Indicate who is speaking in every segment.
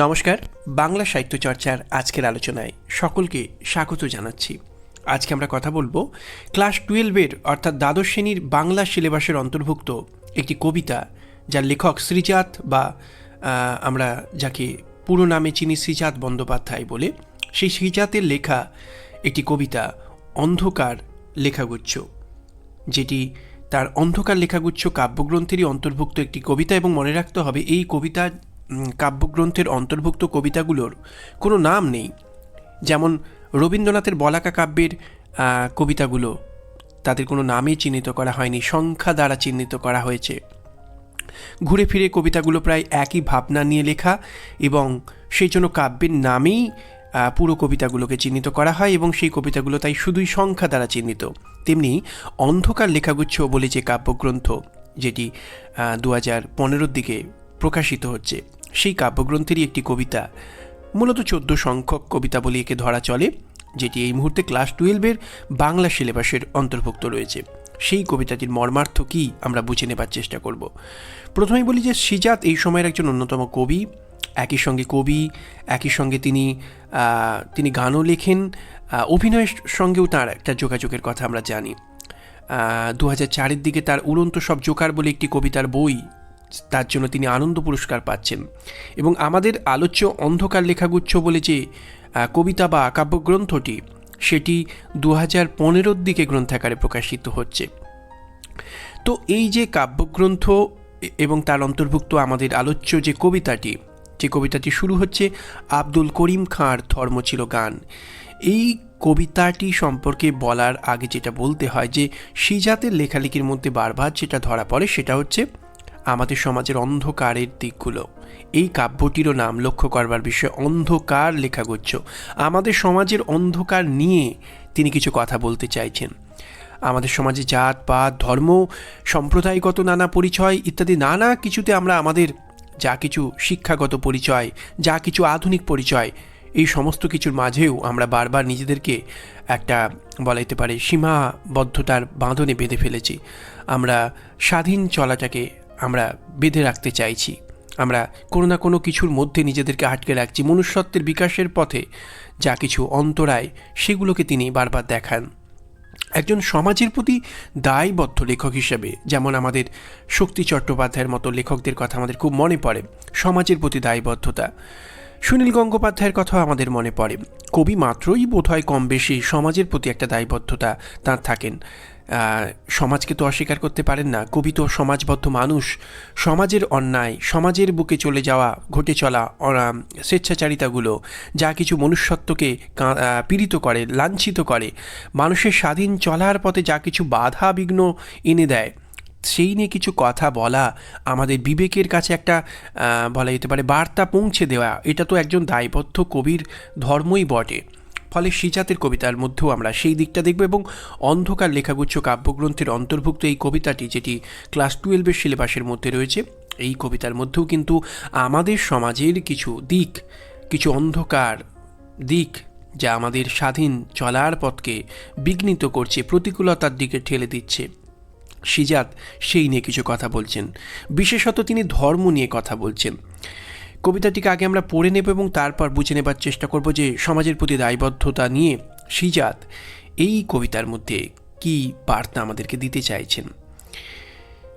Speaker 1: নমস্কার, বাংলা সাহিত্য চর্চার আজকের আলোচনায় সকলকে স্বাগত জানাচ্ছি। আজকে আমরা কথা বলব ক্লাস টুয়েলভের অর্থাৎ দ্বাদশ শ্রেণির বাংলা সিলেবাসের অন্তর্ভুক্ত একটি কবিতা, যার লেখক শ্রীজাত বা আমরা যাকে পুরো নামে চিনি শ্রীজাত বন্দ্যোপাধ্যায় বলে। সেই শ্রীজাতের লেখা একটি কবিতা, অন্ধকার লেখাগুচ্ছ, যেটি তার অন্ধকার লেখাগুচ্ছ কাব্যগ্রন্থেরই অন্তর্ভুক্ত একটি কবিতা এবং মনে রাখতে হবে এই কবিতা কাব্যগ্রন্থের অন্তর্ভুক্ত কবিতাগুলোর কোনো নাম নেই। যেমন রবীন্দ্রনাথের বলাকা কাব্যের কবিতাগুলো, তাদের কোনো নামই চিহ্নিত করা হয়নি, সংখ্যা দ্বারা চিহ্নিত করা হয়েছে। ঘুরে ফিরে কবিতাগুলো প্রায় একই ভাবনা নিয়ে লেখা এবং সেই জন্য কাব্যের নামেই পুরো কবিতাগুলোকে চিহ্নিত করা হয় এবং সেই কবিতাগুলো তাই শুধুই সংখ্যা দ্বারা চিহ্নিত। তেমনি অন্ধকার লেখাগুচ্ছ বলে যে কাব্যগ্রন্থ, যেটি দু হাজার পনেরোর দিকে প্রকাশিত হচ্ছে। সেই কাব্যগ্রন্থেরই একটি কবিতা। মূলত চোদ্দ সংখ্যক কবিতা বলে একে ধরা চলে, যেটি এই মুহূর্তে ক্লাস টুয়েলভের বাংলা সিলেবাসের অন্তর্ভুক্ত রয়েছে। সেই কবিতাটির মর্মার্থ কী আমরা বুঝে নেবার চেষ্টা করব। প্রথমেই বলি যে সিজাত এই সময়ের একজন অন্যতম কবি। একই সঙ্গে কবি, একই সঙ্গে তিনি তিনি গানও লেখেন অভিনয়ের সঙ্গেও তার একটা যোগাযোগের কথা আমরা জানি। দু হাজার চারের দিকে তার উড়ন্ত সব জোকার বলে একটি কবিতার বই তার জন্য তিনি আনন্দ পুরস্কার পাচ্ছেন। এবং আমাদের আলোচ্য অন্ধকার লেখাগুচ্ছ বলে যে কবিতা বা কাব্যগ্রন্থটি, সেটি দু হাজার পনেরোর দিকে গ্রন্থাকারে প্রকাশিত হচ্ছে। তো এই যে কাব্যগ্রন্থ এবং তার অন্তর্ভুক্ত আমাদের আলোচ্য যে কবিতাটি যে কবিতাটি শুরু হচ্ছে আব্দুল করিম খাঁর ধর্ম ছিল গান। এই কবিতাটি সম্পর্কে বলার আগে যেটা বলতে হয় যে সিজাতের লেখালেখির মধ্যে বারবার যেটা ধরা পড়ে সেটা হচ্ছে আমাদের সমাজের অন্ধকারের দিকগুলো। এই কাব্যটিরও নাম লক্ষ্য করবার বিষয়ে, অন্ধকার লেখাগুচ্ছ। আমাদের সমাজের অন্ধকার নিয়ে তিনি কিছু কথা বলতে চাইছেন। আমাদের সমাজে জাত, পাত, ধর্ম, সম্প্রদায়গত নানা পরিচয় ইত্যাদি নানা কিছুতে আমরা আমাদের যা কিছু শিক্ষাগত পরিচয়, যা কিছু আধুনিক পরিচয়, এই সমস্ত কিছুর মাঝেও আমরা বারবার নিজেদেরকে একটা বলা যেতে পারে সীমাবদ্ধতার বাঁধনে বেঁধে ফেলেছি। আমরা স্বাধীন চলাটাকে আমরা বেঁধে রাখতে চাইছি। আমরা কোনো না কোনো কিছুর মধ্যে নিজেদেরকে আটকে রাখছি। মনুষ্যত্বের বিকাশের পথে যা কিছু অন্তরায়, সেগুলোকে তিনি বারবার দেখান। একজন সমাজের প্রতি দায়বদ্ধ লেখক হিসেবে, যেমন আমাদের শক্তি চট্টোপাধ্যায়ের মতো লেখকদের কথা আমাদের খুব মনে পড়ে, সমাজের প্রতি দায়বদ্ধতা। সুনীল গঙ্গোপাধ্যায়ের কথা আমাদের মনে পড়ে। কবি মাত্রই বোধহয় কম বেশি সমাজের প্রতি একটা দায়বদ্ধতা তাঁর থাকেন। সমাজকে তো অস্বীকার করতে পারেন না। কবি তো সমাজবদ্ধ মানুষ। সমাজের অন্যায়, সমাজের বুকে চলে যাওয়া, ঘটে চলা স্বেচ্ছাচারিতাগুলো যা কিছু মনুষ্যত্বকে পীড়িত করে, লাঞ্ছিত করে, মানুষের স্বাধীন চলার পথে যা কিছু বাধা বিঘ্ন এনে দেয়, সেই নিয়ে কিছু কথা বলা আমাদের বিবেকের কাছে একটা বলা যেতে পারে বার্তা পৌঁছে দেওয়া। এটা তো একজন দায়বদ্ধ কবির ধর্মই বটে। ফলে সিজাতের কবিতার মধ্যেও আমরা সেই দিকটা দেখব এবং অন্ধকার লেখাগুচ্ছ কাব্যগ্রন্থের অন্তর্ভুক্ত এই কবিতাটি যেটি ক্লাস টুয়েলভের সিলেবাসের মধ্যে রয়েছে, এই কবিতার মধ্যেও কিন্তু আমাদের সমাজের কিছু দিক, কিছু অন্ধকার দিক যা আমাদের স্বাধীন চলার পথকে বিঘ্নিত করছে, প্রতিকূলতার দিকে ঠেলে দিচ্ছে। সিজাত সেই নিয়ে কিছু কথা বলছেন। বিশেষত তিনি ধর্ম নিয়ে কথা বলছেন। কবিতাটিকে আগে আমরা পড়ে নেব এবং তারপর বুঝে নেবার চেষ্টা করব যে সমাজের প্রতি দায়বদ্ধতা নিয়ে সিজাত এই কবিতার মধ্যে কি বার্তা আমাদেরকে দিতে চাইছেন।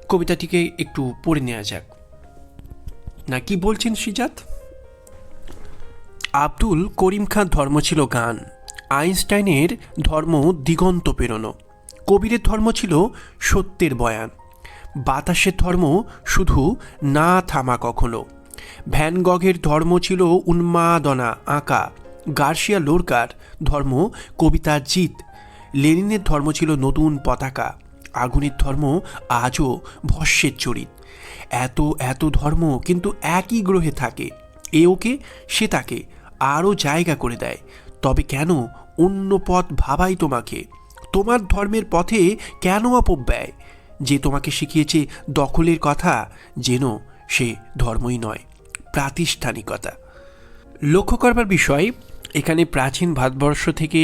Speaker 1: কবিতাটিকে একটু পড়ে নেওয়া যাক। না, কি বলছেন সিজাত আব্দুল করিম খান ধর্ম ছিল গান। আইনস্টাইনের ধর্ম দিগন্ত পেরোনো। কবিরের ধর্ম ছিল সত্যের বয়ান। বাতাসের ধর্ম শুধু না থামা কখনো। ভ্যান গগের ধর্ম ছিল উন্মাদনা, আঁকা। গার্সিয়া লোরকার ধর্ম কবিতার জিত। লেনিনের ধর্ম ছিল নতুন পতাকা। আগুনের ধর্ম আজও ভস্যের চরিত। এত এত ধর্ম কিন্তু একই গ্রহে থাকে। এ ওকে, সে তাকে আরও জায়গা করে দেয়। তবে কেন অন্য পথ ভাবাই তোমাকে? তোমার ধর্মের পথে কেন অপব্যয় যে তোমাকে শিখিয়েছে দখলের কথা, যেন সে ধর্মই নয়। প্রাতিষ্ঠানিকতা। লক্ষ্য করবার বিষয়, এখানে প্রাচীন ভারতবর্ষ থেকে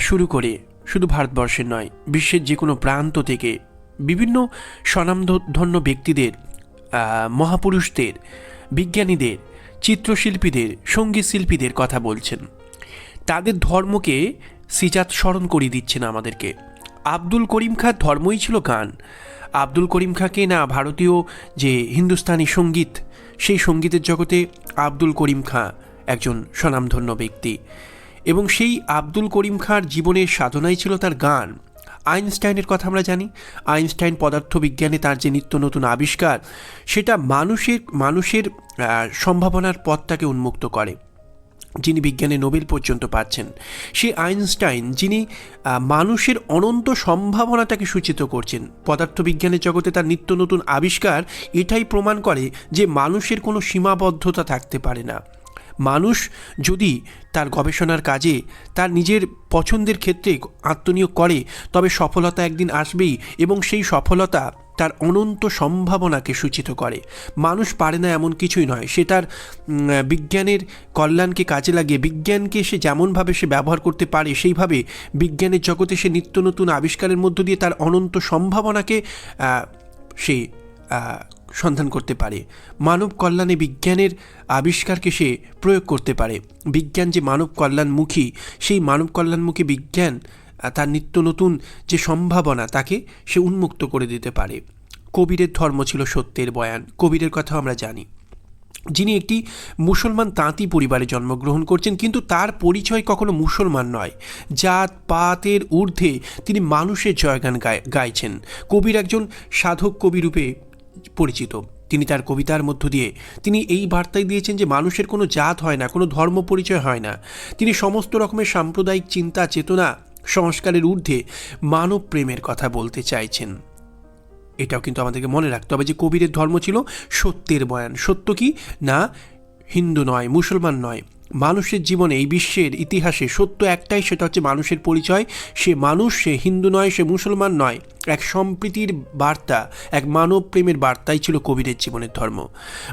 Speaker 1: শুরু করে শুধু ভারতবর্ষের নয়, বিশ্বের যে কোনো প্রান্ত থেকে বিভিন্ন স্বনামধন্য ব্যক্তিদের মহাপুরুষদের, বিজ্ঞানীদের, চিত্রশিল্পীদের সংগীত শিল্পীদের কথা বলছেন। তাদের ধর্মকে সিজাত স্মরণ করিয়ে দিচ্ছেন আমাদেরকে। আব্দুল করিম খাঁর ধর্মই ছিল গান। আব্দুল করিম খাঁকে না ভারতীয় যে হিন্দুস্তানি সংগীত সেই সঙ্গীতের জগতে আব্দুল করিম খাঁ একজন স্বনামধন্য ব্যক্তি। এবং সেই আব্দুল করিম খাঁর জীবনের সাধনাই ছিল তার গান। আইনস্টাইনের কথা আমরা জানি। আইনস্টাইন পদার্থবিজ্ঞানে তার যে নিত্য নতুন আবিষ্কার, সেটা মানুষের মানুষের সম্ভাবনার পথটাকে উন্মুক্ত করে। যিনি বিজ্ঞানে নোবেল পর্যন্ত পাচ্ছেন, সেই আইনস্টাইন যিনি মানুষের অনন্ত সম্ভাবনাটাকে সূচিত করছেন। পদার্থবিজ্ঞানের জগতে তার নিত্য নতুন আবিষ্কার এটাই প্রমাণ করে যে মানুষের কোনো সীমাবদ্ধতা থাকতে পারে না। মানুষ যদি তার গবেষণার কাজে, তার নিজের পছন্দের ক্ষেত্রে আত্মনিয়োগ করে, তবে সফলতা একদিন আসবেই এবং সেই সফলতা তার অনন্ত সম্ভাবনাকে সূচিত করে। মানুষ পারে না এমন কিছুই নয়। সে তার বিজ্ঞানের কল্যাণকে কাজে লাগিয়ে, বিজ্ঞানকে সে যেমনভাবে সে ব্যবহার করতে পারে, সেইভাবে বিজ্ঞানের জগতে সে নিত্য নতুন আবিষ্কারের মধ্য দিয়ে তার অনন্ত সম্ভাবনাকে সে সন্ধান করতে পারে। মানব কল্যাণে বিজ্ঞানের আবিষ্কারকে সে প্রয়োগ করতে পারে। বিজ্ঞান যে মানব কল্যাণমুখী, সেই মানব কল্যাণমুখী বিজ্ঞান তার নিত্য নতুন যে সম্ভাবনা, তাকে সে উন্মুক্ত করে দিতে পারে। কবিরের ধর্ম ছিল সত্যের বয়ান, কবিরের কথা আমরা জানি। যিনি একটি মুসলমান তাঁতি পরিবারে জন্মগ্রহণ করছেন, কিন্তু তার পরিচয় কখনো মুসলমান নয়। জাত পাতের ঊর্ধ্বে তিনি মানুষের জয়গান গায়, গাইছেন। কবির একজন সাধক কবি রূপে পরিচিত। তিনি তার কবিতার মধ্য দিয়ে তিনি এই বার্তাই দিয়েছেন যে মানুষের কোনো জাত হয় না, কোনো ধর্ম পরিচয় হয় না। তিনি সমস্ত রকমের সাম্প্রদায়িক চিন্তা, চেতনা সংস্কারের ঊর্ধ্বে মানব প্রেমের কথা বলতে চাইছেন। এটাও কিন্তু আমাদেরকে মনে রাখতে হবে যে কবিরের ধর্ম ছিল সত্যের বয়ান। সত্য কি? না, হিন্দু নয়, মুসলমান নয়। মানুষের জীবনে এই বিশ্বের ইতিহাসে সত্য একটাই, সেটা হচ্ছে মানুষের পরিচয়। সে মানুষ, সে হিন্দু নয়, সে মুসলমান নয়। এক সম্প্রীতির বার্তা, এক মানব প্রেমের বার্তাই ছিল কবিরের জীবনের ধর্ম।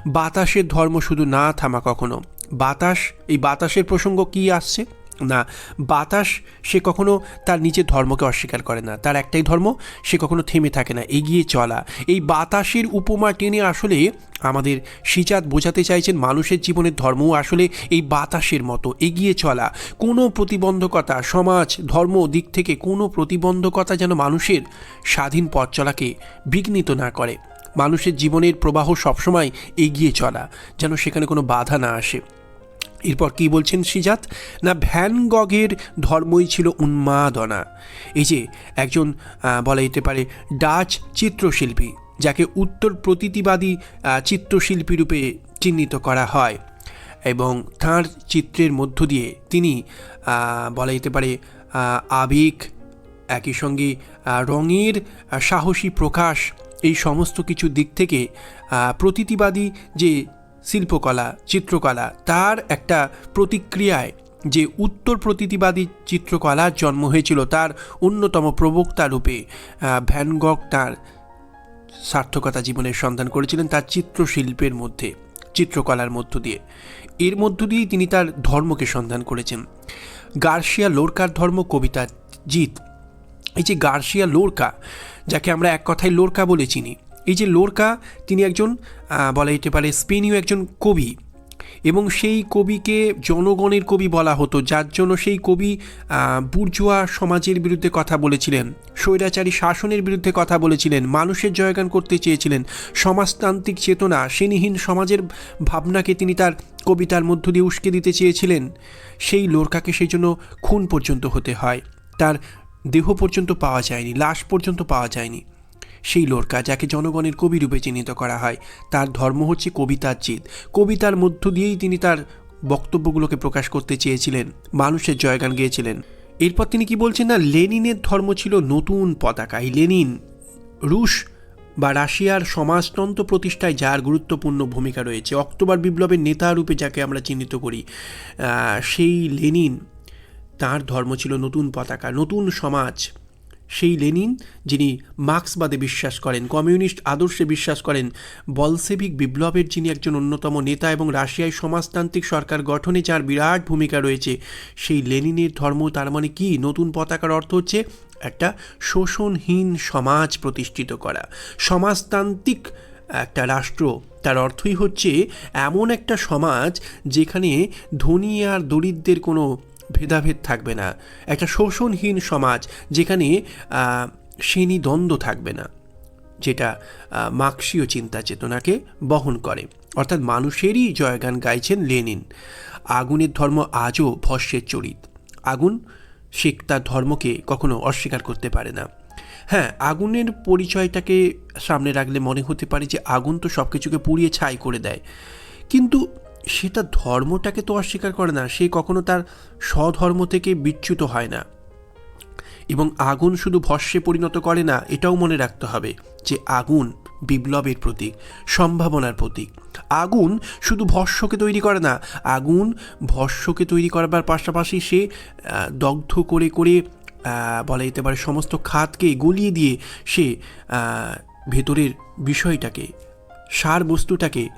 Speaker 1: বাতাসের ধর্ম শুধু না থামা কখনো। বাতাস, এই বাতাসের প্রসঙ্গ কি আসছে? না, বাতাস সে কখনো তার নিজের ধর্মকে অস্বীকার করে না। তার একটাই ধর্ম, সে কখনো থেমে থাকে না, এগিয়ে চলা। এই বাতাসের উপমা টেনে আসলে আমাদের সিজাত বোঝাতে চাইছেন মানুষের জীবনের ধর্মও আসলে এই বাতাসের মতো, এগিয়ে চলা। কোনো প্রতিবন্ধকতা, সমাজ, ধর্ম দিক থেকে কোনো প্রতিবন্ধকতা যেন মানুষের স্বাধীন পথ চলাকে বিঘ্নিত না করে। মানুষের জীবনের প্রবাহ সবসময় এগিয়ে চলা, যেন সেখানে কোনো বাধা না আসে। এরপর কি বলছেন শ্রীজাত? না, ভ্যান গগের ধর্মই ছিল উন্মাদনা। এই যে একজন বলা যেতে পারে, ডাচ চিত্রশিল্পী, যাকে উত্তর প্রতীতিবাদী চিত্রশিল্পী রূপে চিহ্নিত করা হয় এবং তাঁর চিত্রের মধ্য দিয়ে তিনি বলা যেতে পারে আবেগ, একই সঙ্গে রঙের সাহসী প্রকাশ, এই সমস্ত কিছু দিক থেকে প্রতীতিবাদী যে শিল্পকলা, চিত্রকলা তার একটা প্রতিক্রিয়ায় যে উত্তর প্রতীতিবাদী চিত্রকলার জন্ম হয়েছিল তার অন্যতম প্রবক্তা রূপে ভ্যানগক তার সার্থকতা জীবনের সন্ধান করেছিলেন তার চিত্রশিল্পের মধ্যে, চিত্রকলার মধ্য দিয়ে। এর মধ্য দিয়েই তিনি তার ধর্মকে সন্ধান করেছেন। গার্সিয়া লোরকার ধর্ম কবিতা জিত এই যে গার্সিয়া লোরকা, যাকে আমরা এক কথায় লোরকা বলে চিনি এই যে লোরকা, তিনি একজন বলা যেতে পারে স্পেনীয় একজন কবি। এবং সেই কবিকে জনগণের কবি বলা হতো, যার জন্য সেই কবি বুর্জুয়া সমাজের বিরুদ্ধে কথা বলেছিলেন, স্বৈরাচারী শাসনের বিরুদ্ধে কথা বলেছিলেন, মানুষের জয়গান করতে চেয়েছিলেন, সমাজতান্ত্রিক চেতনা শ্রেণীহীন সমাজের ভাবনাকে তিনি তার কবিতার মধ্য দিয়ে উস্কে দিতে চেয়েছিলেন। সেই লোরকাকে সেই জন্য খুন পর্যন্ত হতে হয়। তার দেহ পর্যন্ত পাওয়া যায়নি, লাশ পর্যন্ত পাওয়া যায়নি। সেই লোরকা যাকে জনগণের কবি রূপে চিহ্নিত করা হয়। তার ধর্ম হচ্ছে কবিতার জিত কবিতার মধ্য দিয়েই তিনি তার বক্তব্যগুলোকে প্রকাশ করতে চেয়েছিলেন। মানুষের জয়গান গেয়েছিলেন। এরপর তিনি কি বলছেন না, লেনিনের ধর্ম ছিল নতুন পতাকা এই লেনিন, রুশ বা রাশিয়ার সমাজতন্ত্র প্রতিষ্ঠায় যার গুরুত্বপূর্ণ ভূমিকা রয়েছে। অক্টোবর বিপ্লবের নেতা রূপে যাকে আমরা চিহ্নিত করি সেই লেনিন, তার ধর্ম ছিল নতুন পতাকা, নতুন সমাজ। সেই লেনিন যিনি মার্ক্সবাদে বিশ্বাস করেন, কমিউনিস্ট আদর্শে বিশ্বাস করেন, বলসেভিক বিপ্লবের যিনি একজন অন্যতম নেতা এবং রাশিয়ায় সমাজতান্ত্রিক সরকার গঠনে যার বিরাট ভূমিকা রয়েছে, সেই লেনিনের ধর্ম তার মানে কি? নতুন পতাকার অর্থ হচ্ছে একটা শোষণহীন সমাজ প্রতিষ্ঠিত করা। সমাজতান্ত্রিক একটা রাষ্ট্র, তার অর্থই হচ্ছে এমন একটা সমাজ যেখানে ধনী আর দরিদ্রের কোনো ভেদাভেদ থাকবে না। একটা শোষণহীন সমাজ যেখানে শ্রেণি দ্বন্দ্ব থাকবে না, যেটা মার্ক্সীয় চিন্তা চেতনাকে বহন করে। অর্থাৎ মানুষেরই জয়গান গাইছেন লেনিন। আগুনের ধর্ম আজও ভস্যের চরিত। আগুন সে তার ধর্মকে কখনো অস্বীকার করতে পারে না। হ্যাঁ আগুনের পরিচয়টাকে সামনে রাখলে মনে হতে পারে যে আগুন তো সব কিছুকে পুড়িয়ে ছাই করে দেয়। কিন্তু সেটা ধর্মটাকে তো অস্বীকার করে না, সে কখনো তার স্বধর্ম থেকে বিচ্যুত হয় না। এবং আগুন শুধু ভস্যে পরিণত করে না, এটাও মনে রাখতে হবে যে আগুন বিপ্লবের প্রতীক, সম্ভাবনার প্রতীক। আগুন শুধু ভস্যকে তৈরি করে না, আগুন ভস্যকে তৈরি করবার পাশাপাশি সে দগ্ধ করে করে বলা যেতে পারে সমস্ত খাতকে গলিয়ে দিয়ে সে ভেতরের বিষয়টাকে, সার বস্তুটাকে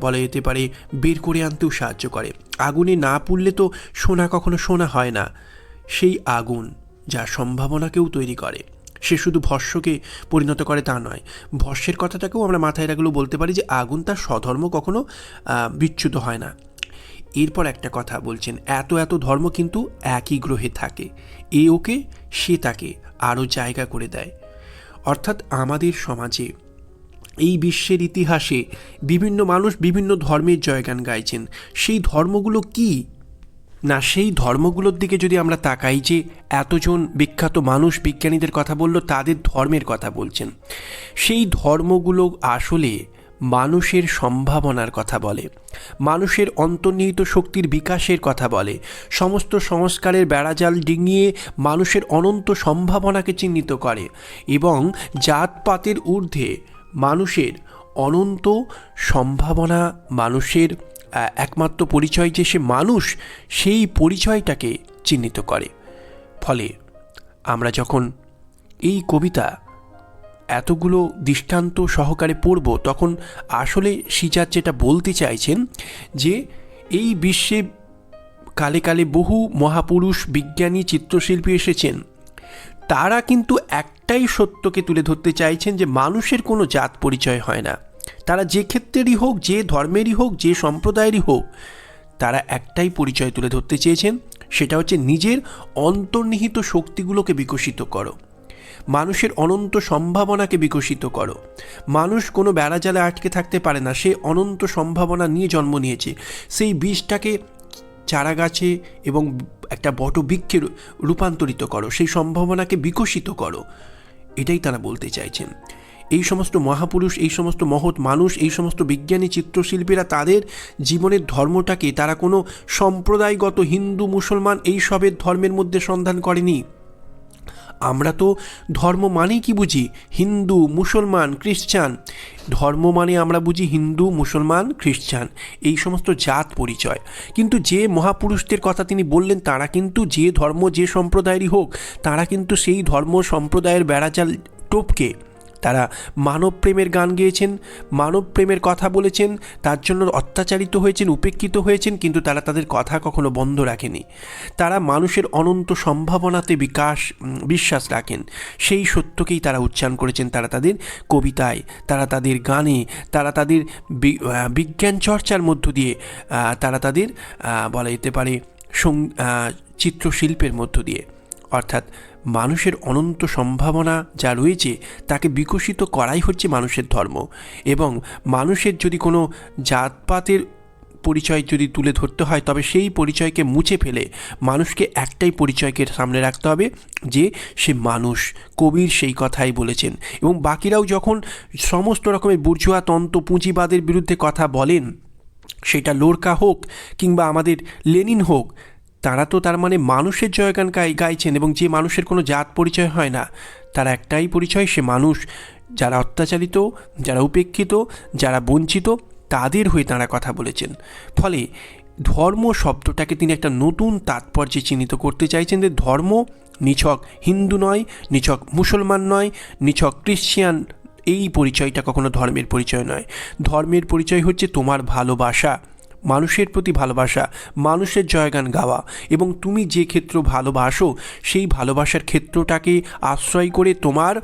Speaker 1: বলা যেতে পারে বের করে আনতেও সাহায্য করে। আগুনে না পুড়লে তো সোনা কখনো সোনা হয় না। সেই আগুন যা সম্ভাবনাকেও তৈরি করে। সে শুধু ভস্যকে পরিণত করে তা নয়, ভস্যের কথাটাকেও আমরা মাথায় রাখলেও বলতে পারি যে আগুন তার স্বধর্ম কখনো বিচ্যুত হয় না। এরপর একটা কথা বলছেন, এত এত ধর্ম কিন্তু একই গ্রহে থাকে। এ ওকে, সে তাকে আরও জায়গা করে দেয়। অর্থাৎ আমাদের সমাজে এই বিশ্বের ইতিহাসে বিভিন্ন মানুষ বিভিন্ন ধর্মের জয়গান গাইছেন। সেই ধর্মগুলো কি? না, সেই ধর্মগুলোর দিকে যদি আমরা তাকাই যে এতজন বিখ্যাত মানুষ বিজ্ঞানীদের কথা বলল, তাদের ধর্মের কথা বলছেন। সেই ধর্মগুলো আসলে মানুষের সম্ভাবনার কথা বলে, মানুষের অন্তর্নিহিত শক্তির বিকাশের কথা বলে, সমস্ত সংস্কারের বেড়াজাল ডিঙিয়ে মানুষের অনন্ত সম্ভাবনাকে চিহ্নিত করে এবং জাতপাতের ঊর্ধ্বে মানুষের অনন্ত সম্ভাবনা, মানুষের একমাত্র পরিচয় যে সে মানুষ, সেই পরিচয়টাকে চিহ্নিত করে। ফলে আমরা যখন এই কবিতা এতগুলো দৃষ্টান্ত সহকারে পড়ব, তখন আসলে সিজার যেটা বলতে চাইছেন যে, এই বিশ্বে কালে কালে বহু মহাপুরুষ, বিজ্ঞানী, চিত্রশিল্পী এসেছেন। তারা কিন্তু একটাই সত্যকে তুলে ধরতে চাইছেন যে মানুষের কোনো জাত পরিচয় হয় না। তারা যে ক্ষেত্রেরই হোক, যে ধর্মেরই হোক, যে সম্প্রদায়েরই হোক, তারা একটাই পরিচয় তুলে ধরতে চেয়েছেন, সেটা হচ্ছে নিজের অন্তর্নিহিত শক্তিগুলোকে বিকশিত করো। মানুষের অনন্ত সম্ভাবনাকে বিকশিত করো। মানুষ কোনো বেড়াজালে আটকে থাকতে পারে না, সে অনন্ত সম্ভাবনা নিয়ে জন্ম নিয়েছে। সেই বীজটাকে চারা গাছে এবং একটা বটবৃক্ষে রূপান্তরিত করো, সেই সম্ভাবনাকে বিকশিত করো। এটাই তারা বলতে চাইছেন। এই সমস্ত মহাপুরুষ, এই সমস্ত মহৎ মানুষ, এই সমস্ত বিজ্ঞানী, চিত্রশিল্পীরা তাদের জীবনের ধর্মটাকে তারা কোনো সম্প্রদায়গত হিন্দু, মুসলমান এই সবের ধর্মের মধ্যে সন্ধান করেনি। আমরা তো ধর্ম মানেই কি বুঝি? হিন্দু, মুসলমান খ্রিশ্চান ধর্ম মানে আমরা বুঝি হিন্দু, মুসলমান, খ্রিস্টান। এই সমস্ত জাত পরিচয়। কিন্তু যে মহাপুরুষদের কথা তিনি বললেন, তারা কিন্তু যে ধর্ম, যে সম্প্রদায়েরই হোক, তারা কিন্তু সেই ধর্ম সম্প্রদায়ের বেড়াজাল টোপকে তারা মানব প্রেমের গান গেয়েছেন মানব প্রেমের কথা বলেছেন, তার জন্য অত্যাচারিত হয়েছেন, উপেক্ষিত হয়েছেন, কিন্তু তারা তাদের কথা কখনো বন্ধ রাখেনি। তারা মানুষের অনন্ত সম্ভাবনাতে বিকাশ বিশ্বাস রাখেন। সেই সত্যকেই তারা উচ্চারণ করেছেন। তারা তাদের কবিতায়, তারা তাদের গানে, তারা তাদের বিজ্ঞান চর্চার মধ্য দিয়ে তারা তাদের বলা যেতে পারে চিত্রশিল্পের মধ্য দিয়ে। অর্থাৎ মানুষের অনন্ত সম্ভাবনা যা রয়েছে, তাকে বিকশিত করাই হচ্ছে মানুষের ধর্ম। এবং মানুষের যদি কোনো জাতপাতের পরিচয় যদি তুলে ধরতে হয়, তবে সেই পরিচয়কে মুছে ফেলে মানুষকে একটাই পরিচয়কে সামনে রাখতে হবে, যে সে মানুষ। কবির সেই কথাই বলেছেন। এবং বাকিরাও যখন সমস্ত রকমের বুর্জুয়া, তন্ত্র, পুঁজিবাদের বিরুদ্ধে কথা বলেন, সেটা লোরকা হোক কিংবা আমাদের লেনিন হোক তারা তো তার মানে মানুষের জয়গান গাই, গাইছেন এবং যে মানুষের কোনো জাত পরিচয় হয় না। তার একটাই পরিচয় সে মানুষ। যারা অত্যাচারিত, যারা উপেক্ষিত, যারা বঞ্চিত, তাদের হয়ে তারা কথা বলেছেন। ফলে ধর্ম শব্দটাকে তিনি একটা নতুন তাৎপর্যে চিহ্নিত করতে চাইছেন যে ধর্ম নিছক হিন্দু নয়, নিছক মুসলমান নয়, নিছক ক্রিশ্চিয়ান এই পরিচয়টা কখনো ধর্মের পরিচয় নয়। ধর্মের পরিচয় হচ্ছে তোমার ভালোবাসা। মানুষের প্রতি ভালোবাসা, মানুষের জয়গান গাওয়া এবং তুমি যে ক্ষেত্র ভালোবাসো, সেই ভালোবাসার ক্ষেত্রটাকে আশ্রয় করে তোমার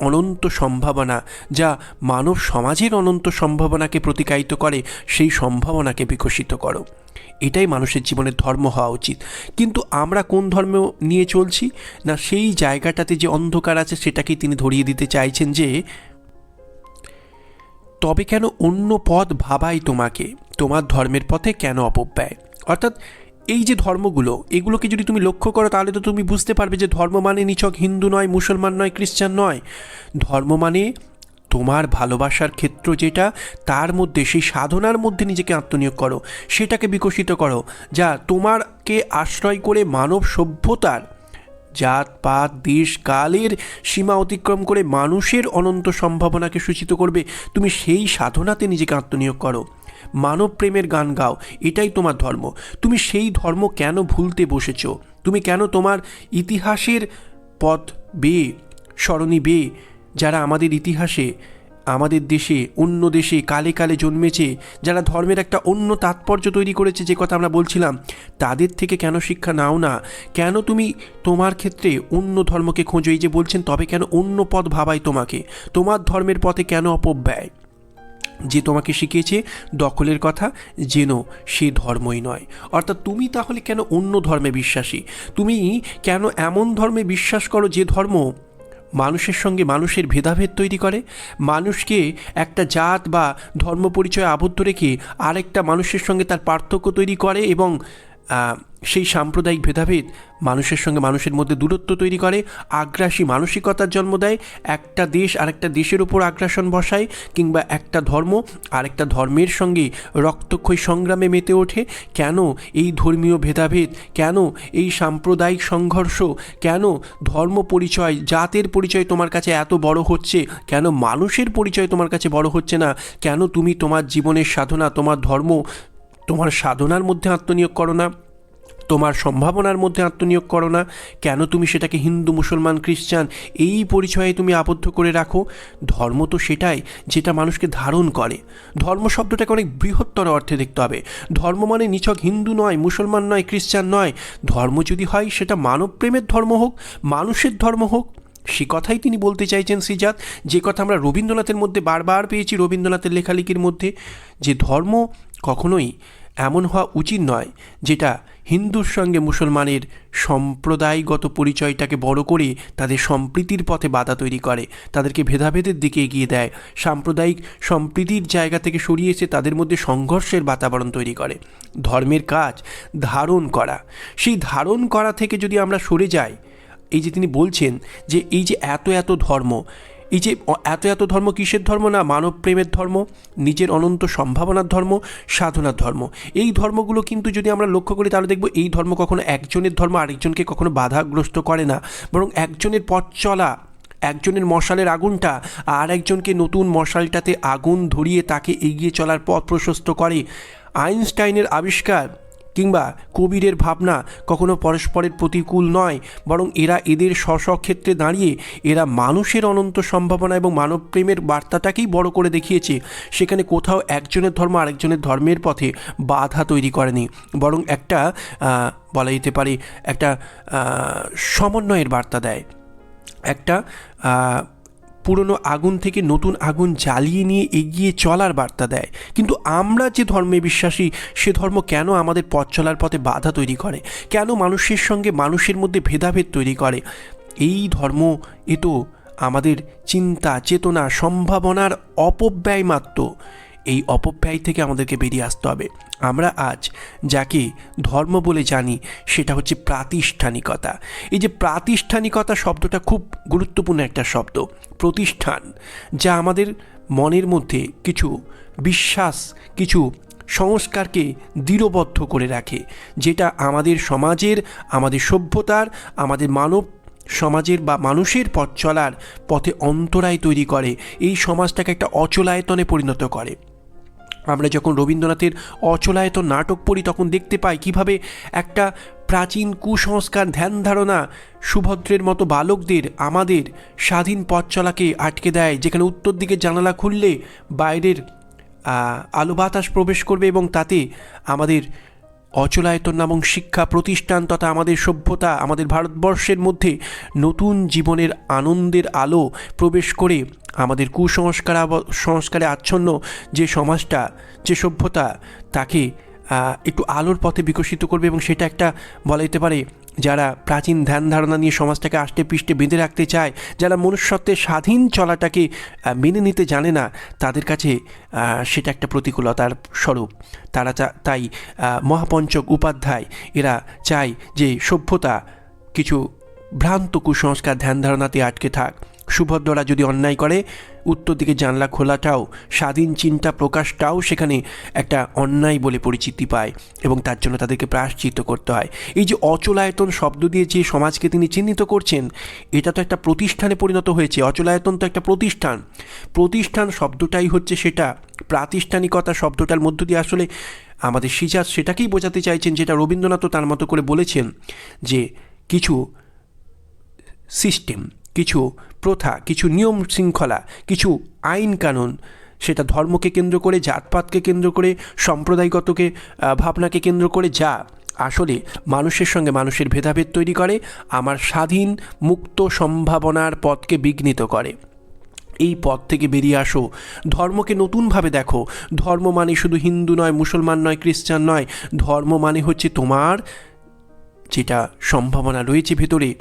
Speaker 1: অনন্ত সম্ভাবনা যা মানব সমাজের অনন্ত সম্ভাবনাকে প্রতিকায়িত করে, সেই সম্ভাবনাকে বিকশিত করো। এটাই মানুষের জীবনের ধর্ম হওয়া উচিত। কিন্তু আমরা কোন ধর্ম নিয়ে চলছি? না, সেই জায়গাটাতে যে অন্ধকার আছে, সেটাকেই তিনি ধরিয়ে দিতে চাইছেন যে, তবে কেন অন্য পথ ভাবাই তোমাকে? তোমার ধর্মের পথে কেন অপব্যয় অর্থাৎ এই যে ধর্মগুলো, এগুলোকে যদি তুমি লক্ষ্য করো, তাহলে তো তুমি বুঝতে পারবে যে ধর্ম মানে নিছক হিন্দু নয়, মুসলমান নয়, খ্রিস্টান নয়। ধর্ম মানে তোমার ভালোবাসার ক্ষেত্র যেটা, তার মধ্যে, সেই সাধনার মধ্যে নিজেকে আত্মনিয়োগ করো। সেটাকে বিকশিত করো, যা তোমারকে আশ্রয় করে মানব সভ্যতার জাত, পাত, দেশ, কালের সীমা অতিক্রম করে মানুষের অনন্ত সম্ভাবনাকে সূচিত করবে। তুমি সেই সাধনাতে নিজেকে আত্মনিয়োগ করো। মানব প্রেমের গান গাও, এটাই তোমার ধর্ম। তুমি সেই ধর্ম কেন ভুলতে বসেছ? তুমি কেন তোমার ইতিহাসের পথ বেয়ে স্মরণী বেয়ে যারা আমাদের ইতিহাসে, আমাদের দেশে, অন্য দেশে কালে কালে জন্মেছে, যারা ধর্মের একটা অন্য তাৎপর্য তৈরি করেছে, যে কথা আমরা বলছিলাম, তাদের থেকে কেন শিক্ষা নাও না? কেন তুমি তোমার ক্ষেত্রে অন্য ধর্মকে খোঁজো? এই যে বলছেন, তবে কেন অন্য পথ ভাবাই তোমাকে? তোমার ধর্মের পথে কেন অপব্যয়? যে তোমাকে শিখিয়েছে, দখলের কথা যেন সে ধর্মই নয়। অর্থাৎ তুমি তাহলে কেন অন্য ধর্মে বিশ্বাসী? তুমি কেন এমন ধর্মে বিশ্বাস করো যে ধর্ম মানুষের সঙ্গে মানুষের ভেদাভেদ তৈরি করে? মানুষকে একটা জাত বা ধর্ম পরিচয় আবদ্ধ রেখে আরেকটা মানুষের সঙ্গে তার পার্থক্য তৈরি করে এবং সেই সাম্প্রদায়িক ভেদাভেদ মানুষের সঙ্গে মানুষের মধ্যে দূরত্ব তৈরি করে, আগ্রাসী মানসিকতার জন্ম দেয়, একটা দেশ আরেকটা দেশের উপর আগ্রাসন বসায় কিংবা একটা ধর্ম আরেকটা ধর্মের সঙ্গে রক্তক্ষয়ী সংগ্রামে মেতে ওঠে। কেন এই ধর্মীয় ভেদাভেদ? কেন এই সাম্প্রদায়িক সংঘর্ষ? কেন ধর্ম পরিচয়, জাতের পরিচয় তোমার কাছে এত বড় হচ্ছে? কেন মানুষের পরিচয় তোমার কাছে বড় হচ্ছে না? কেন তুমি তোমার জীবনের সাধনা, তোমার ধর্ম, তোমার সাধনার মধ্যে আত্মনিয়োগ করো না? তোমার সম্ভাবনার মধ্যে আত্মনিয়োগ করো না। কেন তুমি সেটাকে হিন্দু, মুসলমান, খ্রিস্টান এই পরিচয়ে তুমি আবদ্ধ করে রাখো? ধর্ম তো সেটাই যেটা মানুষকে ধারণ করে। ধর্ম শব্দটাকে অনেক বৃহত্তর অর্থে দেখতে হবে। ধর্ম মানে নিছক হিন্দু নয়, মুসলমান নয়, খ্রিস্টান নয়। ধর্ম যদি হয়, সেটা মানব প্রেমের ধর্ম হোক, মানুষের ধর্ম হোক। সে কথাই তিনি বলতে চাইছেন শ্রীজাত। যে কথা আমরা রবীন্দ্রনাথের মধ্যে বারবার পেয়েছি রবীন্দ্রনাথের লেখালেখির মধ্যে, যে ধর্ম কখনোই এমন হওয়া উচিত নয় যেটা হিন্দুর সঙ্গে মুসলমানের সম্প্রদায়গত পরিচয়টাকে বড় করে তাদের সম্প্রীতির পথে বাধা তৈরি করে, তাদেরকে ভেদাভেদের দিকে এগিয়ে দেয়। সাম্প্রদায়িক সম্প্রীতির জায়গা থেকে সরিয়ে এসে তাদের মধ্যে সংঘর্ষের বাতাবরণ তৈরি করে। ধর্মের কাজ ধারণ করা। সেই ধারণ করা থেকে যদি আমরা সরে যাই, এই যে তিনি বলছেন যে এই যে এত এত ধর্ম এই যে এত এত ধর্ম কিসের ধর্ম? না, মানব প্রেমের ধর্ম, নিজের অনন্ত সম্ভাবনার ধর্ম, সাধনার ধর্ম। এই ধর্মগুলো কিন্তু যদি আমরা লক্ষ্য করি, তাহলে দেখব এই ধর্ম কখনো একজনের ধর্ম আরেকজনকে কখনো বাধাগ্রস্ত করে না। বরং একজনের পথ চলা, একজনের মশালের আগুনটা আর একজনকে নতুন মশালটাতে আগুন ধরিয়ে তাকে এগিয়ে চলার পথ প্রশস্ত করে। আইনস্টাইনের আবিষ্কার কিংবা কবিরের ভাবনা কখনো পরস্পরের প্রতিকূল নয়, বরং এরা এদের স্ব দাঁড়িয়ে, এরা মানুষের অনন্ত সম্ভাবনা এবং মানব প্রেমের বার্তাটাকেই বড় করে দেখিয়েছে। সেখানে কোথাও একজনের ধর্ম আরেকজনের ধর্মের পথে বাধা তৈরি করেনি, বরং একটা বলা যেতে পারে, একটা সমন্বয়ের বার্তা দেয়। একটা পুরনো আগুন থেকে নতুন আগুন জ্বালিয়ে নিয়ে এগিয়ে চলার বার্তা দেয়। কিন্তু আমরা যে ধর্মে বিশ্বাসী, সে ধর্ম কেন আমাদের পথ চলার পথে বাধা তৈরি করে? কেন মানুষের সঙ্গে মানুষের মধ্যে ভেদাভেদ তৈরি করে? এই ধর্ম, এ তো আমাদের চিন্তা, চেতনা, সম্ভাবনার অপব্যয় মাত্র এই অপব্যয় থেকে আমাদেরকে বেরিয়ে আসতে হবে। আমরা আজ যাকে ধর্ম বলে জানি, সেটা হচ্ছে প্রাতিষ্ঠানিকতা। এই যে প্রাতিষ্ঠানিকতা শব্দটা খুব গুরুত্বপূর্ণ একটা শব্দ। প্রতিষ্ঠান, যা আমাদের মনের মধ্যে কিছু বিশ্বাস, কিছু সংস্কারকে দৃঢ়বদ্ধ করে রাখে, যেটা আমাদের সমাজের, আমাদের সভ্যতার, আমাদের মানব সমাজের বা মানুষের পথ চলার পথে অন্তরায় তৈরি করে। এই সমাজটাকে একটা অচলায়তনে পরিণত করে। আমরা যখন রবীন্দ্রনাথের অচলায়ত নাটক পড়ি, তখন দেখতে পাই কীভাবে একটা প্রাচীন কুসংস্কার, ধ্যান ধারণা সুভদ্রের মতো বালকদের, আমাদের স্বাধীন পথ চলাকে আটকে দেয়, যেখানে উত্তর দিকে জানালা খুললে বাইরের আলো বাতাস প্রবেশ করবে এবং তাতে আমাদের অচলায়তন নামক শিক্ষা প্রতিষ্ঠান তথা আমাদের সভ্যতা, আমাদের ভারতবর্ষের মধ্যে নতুন জীবনের আনন্দের আলো প্রবেশ করে আমাদের কুসংস্কার সংস্কারে আচ্ছন্ন যে সমাজটা, যে সভ্যতা, তাকে একটু আলোর পথে বিকশিত করবে এবং সেটা একটা বলা যেতে পারে যারা প্রাচীন ধ্যান ধারণা নিয়ে সমাজটাকে আষ্টে পৃষ্ঠে বেঁধে রাখতে চায়, যারা মনুষ্যত্বের স্বাধীন চলাটাকে মেনে নিতে জানে না, তাদের কাছে সেটা একটা প্রতিকূলতার স্বরূপ। তারা তাই মহাপঞ্চক উপাধ্যায়, এরা চায় যে সভ্যতা কিছু ভ্রান্ত কুসংস্কার ধ্যান ধারণাতে আটকে থাক। সুভদ্ররা যদি অন্যায় করে, উত্তর দিকে জানলা খোলাটাও, স্বাধীন চিন্তা প্রকাশটাও সেখানে একটা অন্যায় বলে পরিচিতি পায় এবং তার জন্য তাদেরকে প্রায়শ্চিত্ত করতে হয়। এই যে অচলায়তন শব্দ দিয়ে যে সমাজকে তিনি চিহ্নিত করছেন, এটা তো একটা প্রতিষ্ঠানে পরিণত হয়েছে। অচলায়তন তো একটা প্রতিষ্ঠান। প্রতিষ্ঠান শব্দটাই হচ্ছে সেটা। প্রাতিষ্ঠানিকতা শব্দটার মধ্য দিয়ে আসলে আমাদের সিজাজ সেটাকেই বোঝাতে চাইছেন যেটা রবীন্দ্রনাথও তার মতো করে বলেছেন যে কিছু সিস্টেম কিছু প্রথা, কিছু নিয়ম শৃঙ্খলা, কিছু আইন কানুন, সেটা ধর্মকে কেন্দ্র করে, জাতপাতকে কেন্দ্র করে সম্প্রদায়গতকে ভাবনাকে কেন্দ্র করে যা আসলে মানুষের সঙ্গে মানুষের ভেদাভেদ তৈরি করে, আমার স্বাধীন মুক্ত সম্ভাবনার পথকে বিঘ্নিত করে। এই পথ থেকে বেরিয়ে আসো। ধর্মকে নতুনভাবে দেখো। ধর্ম মানে শুধু হিন্দু নয়, মুসলমান নয়, খ্রিস্টান নয়। ধর্ম মানে হচ্ছে তোমার যেটা সম্ভাবনা রয়েছে ভেতরে।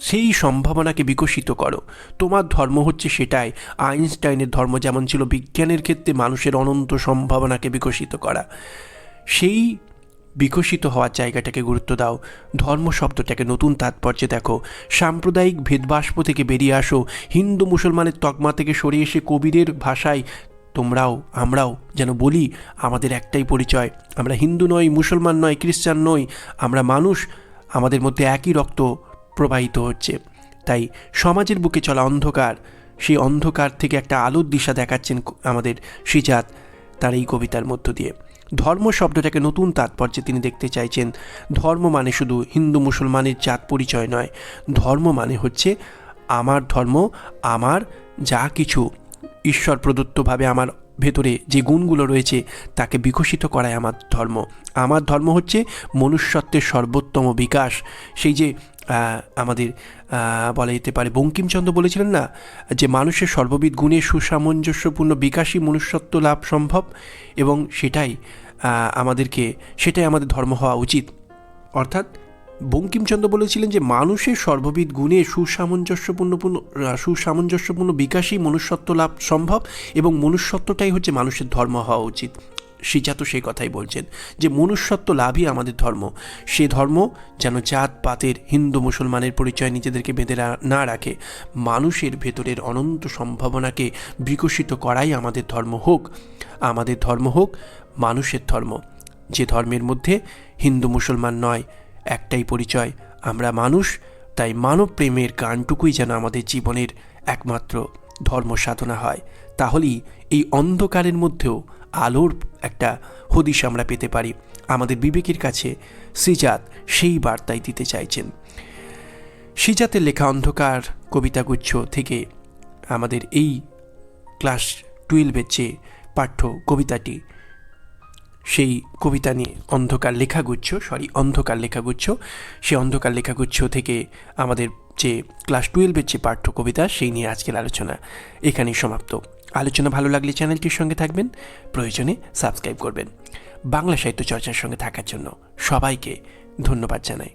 Speaker 1: সেই সম্ভাবনাকে বিকশিত করো। তোমার ধর্ম হচ্ছে সেটাই। আইনস্টাইনের ধর্ম যেমন ছিল বিজ্ঞানের ক্ষেত্রে মানুষের অনন্ত সম্ভাবনাকে বিকশিত করা। সেই বিকশিত হওয়ার জায়গাটাকে গুরুত্ব দাও। ধর্ম শব্দটাকে নতুন তাৎপর্যে দেখো। সাম্প্রদায়িক ভেদবাষ্প থেকে বেরিয়ে আসো। হিন্দু মুসলমানের তকমা থেকে সরে এসে কবিরের ভাষায় তোমরাও, আমরাও যেন বলি, আমাদের একটাই পরিচয়। আমরা হিন্দু নই, মুসলমান নয় খ্রিস্টান নই, আমরা মানুষ, আমাদের মধ্যে একই রক্ত প্রবাহিত হচ্ছে। তাই সমাজের বুকে চলা অন্ধকার, সেই অন্ধকার থেকে একটা আলোর দিশা দেখাচ্ছেন আমাদের শ্রীজাত তার এই কবিতার মধ্য দিয়ে। ধর্ম শব্দটাকে নতুন তাৎপর্যে তিনি দেখতে চাইছেন। ধর্ম মানে শুধু হিন্দু মুসলমানের জাত পরিচয় নয়। ধর্ম মানে হচ্ছে আমার ধর্ম, আমার যা কিছু। ঈশ্বর প্রদত্তভাবে আমার ভেতরে যে গুণগুলো রয়েছে, তাকে বিকশিত করায় আমার ধর্ম। আমার ধর্ম হচ্ছে মনুষ্যত্বের সর্বোত্তম বিকাশ। সেই যে আমাদের বলা যেতে পারে বঙ্কিমচন্দ্র বলেছিলেন না, যে মানুষের সর্ববিধ গুণে সুসামঞ্জস্যপূর্ণ বিকাশই মনুষ্যত্ব লাভ সম্ভব এবং সেটাই আমাদেরকে, সেটাই আমাদের ধর্ম হওয়া উচিত। অর্থাৎ বঙ্কিমচন্দ্র বলেছিলেন যে মানুষের সর্ববিধ গুণে সুসামঞ্জস্যপূর্ণ, পূর্ণ- সুসামঞ্জস্যপূর্ণ বিকাশই মনুষ্যত্ব লাভ সম্ভব এবং মনুষ্যত্বটাই হচ্ছে মানুষের ধর্ম হওয়া উচিত। সিজা তো সেই কথাই বলছেন যে মনুষ্যত্ব লাভই আমাদের ধর্ম। সে ধর্ম যেন জাত, পাতের, হিন্দু, মুসলমানের পরিচয় নিজেদেরকে বেঁধে না রাখে, মানুষের ভেতরের অনন্ত সম্ভাবনাকে বিকশিত করাই আমাদের ধর্ম হোক। আমাদের ধর্ম হোক মানুষের ধর্ম। যে ধর্মের মধ্যে হিন্দু, মুসলমান নয়, একটাই পরিচয়, আমরা মানুষ, তাই মানব প্রেমের গানটুকুই যেন আমাদের জীবনের একমাত্র ধর্ম সাধনা হয়। তাহলেই এই অন্ধকারের মধ্যেও আলোর একটা হদিশ আমরা পেতে পারি। আমাদের বিবেকের কাছে শ্রীজাত সেই বার্তাই দিতে চাইছেন। শ্রীজাতের লেখা অন্ধকার কবিতাগুচ্ছ থেকে আমাদের এই ক্লাস টুয়েলভের যে পাঠ্য কবিতাটি, সেই কবিতা নিয়ে অন্ধকার লেখাগুচ্ছ, সরি, অন্ধকার লেখাগুচ্ছ, সেই অন্ধকার লেখাগুচ্ছ থেকে আমাদের যে ক্লাস টুয়েলভের যে পাঠ্য কবিতা, সেই নিয়ে আজকের আলোচনা এখানেই সমাপ্ত। আলোচনা ভালো লাগলে চ্যানেলটির সঙ্গে থাকবেন, প্রয়োজনে সাবস্ক্রাইব করবেন। বাংলা সাহিত্য চর্চার সঙ্গে থাকার জন্য সবাইকে ধন্যবাদ জানাই।